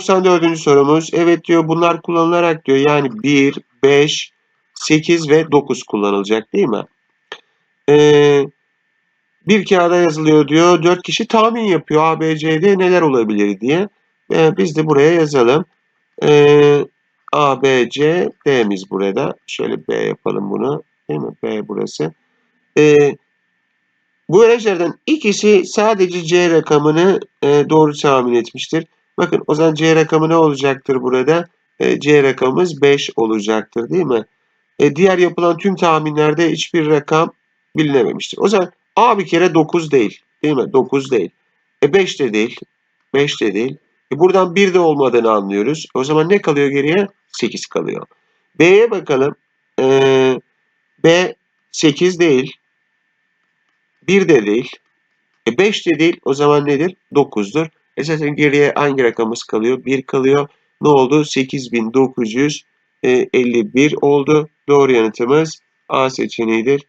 94. sorumuz. Evet diyor bunlar kullanılarak diyor yani 1, 5, 8 ve 9 kullanılacak değil mi? Ee, bir kağıda yazılıyor diyor. 4 kişi tahmin yapıyor A, B, C'de neler olabilir diye. Ee, biz de buraya yazalım. Ee, A, B, C, D'miz burada. Şöyle B yapalım bunu. Değil mi? B burası. Ee, bu öğrencilerden ikisi sadece C rakamını e, doğru tahmin etmiştir. Bakın o zaman C rakamı ne olacaktır burada? E, C rakamımız 5 olacaktır değil mi? E, diğer yapılan tüm tahminlerde hiçbir rakam bilinememiştir. O zaman A bir kere 9 değil. Değil mi? 9 değil. E 5 de değil. 5 de değil. E, buradan 1 de olmadığını anlıyoruz. O zaman ne kalıyor geriye? 8 kalıyor. B'ye bakalım. E, B 8 değil. 1 de değil. E 5 de değil. O zaman nedir? 9'dur. E zaten geriye hangi rakamımız kalıyor? 1 kalıyor. Ne oldu? 8951 oldu. Doğru yanıtımız A seçeneğidir.